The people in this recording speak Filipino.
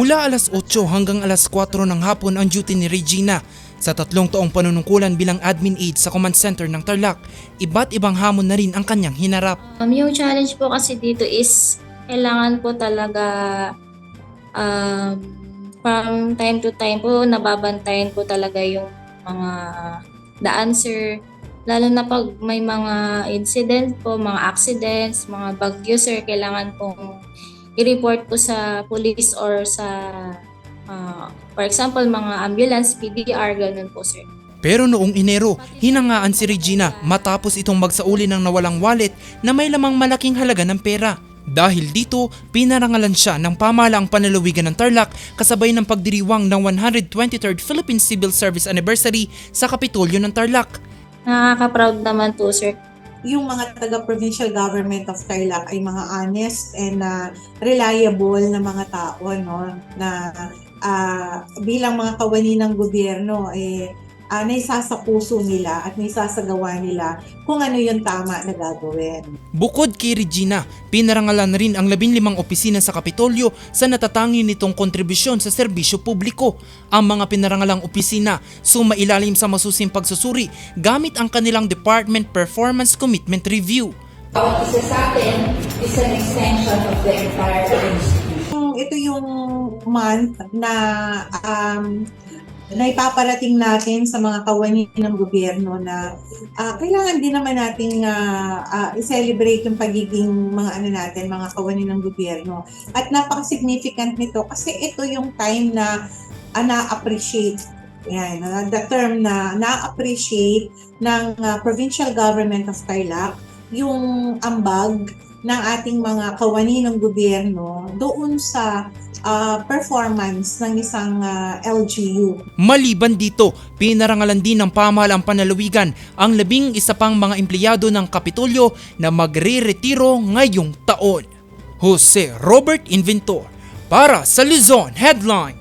Mula alas 8 hanggang alas 4 ng hapon ang duty ni Regina. Sa tatlong taong panunungkulan bilang admin aide sa command center ng Tarlac, iba't ibang hamon na rin ang kanyang hinarap. Um, yung challenge po kasi dito is kailangan po talaga um, from time to time po nababantayan po talaga yung mga the answer lalo na pag may mga incident po, mga accidents, mga bagyo sir, kailangan pong i-report po sa police or sa ah, for example mga ambulance, PDR, ganun po sir. Pero noong Enero, hinangaan si Regina matapos itong magsauli ng nawalang wallet na may lamang malaking halaga ng pera. Dahil dito, pinarangalan siya ng pamahalaang panalawigan ng Tarlac kasabay ng pagdiriwang ng 123rd Philippine Civil Service Anniversary sa Kapitolyo ng Tarlac. Nakaka-proud naman po sir yung mga taga-provincial government of Tarlac ay mga honest and uh, reliable na mga tao no? Na ah, bilang mga kawani ng gobyerno eh uh, naisasa puso nila at naisasagawa nila kung ano yung tama na gagawin. Bukod kay Regina, pinarangalan rin ang 15 opisina sa Kapitolyo sa natatangi nitong kontribusyon sa serbisyo publiko. Ang mga pinarangalang opisina sumailalim sa masusing pagsusuri gamit ang kanilang Department Performance Commitment Review. Bawat isa sa atin is an extension of the entire institution. Ito yung month na um, na ipaparating natin sa mga kawani ng gobyerno na ah, kailangan din naman nating ah, ah, i-celebrate yung pagiging mga ano natin, mga kawani ng gobyerno. At napaka-significant nito kasi ito yung time na ah, na-appreciate yan, ah, the term na na-appreciate ng ah, provincial government of Tarlac yung ambag ng ating mga kawani ng gobyerno doon sa ah, performance ng isang ah, LGU. Maliban dito, pinarangalan din ng pamahalaang panalawigan ang labing isa pang mga empleyado ng Kapitolyo na magre-retiro ngayong taon. Jose Robert Inventor para sa Luzon Headline.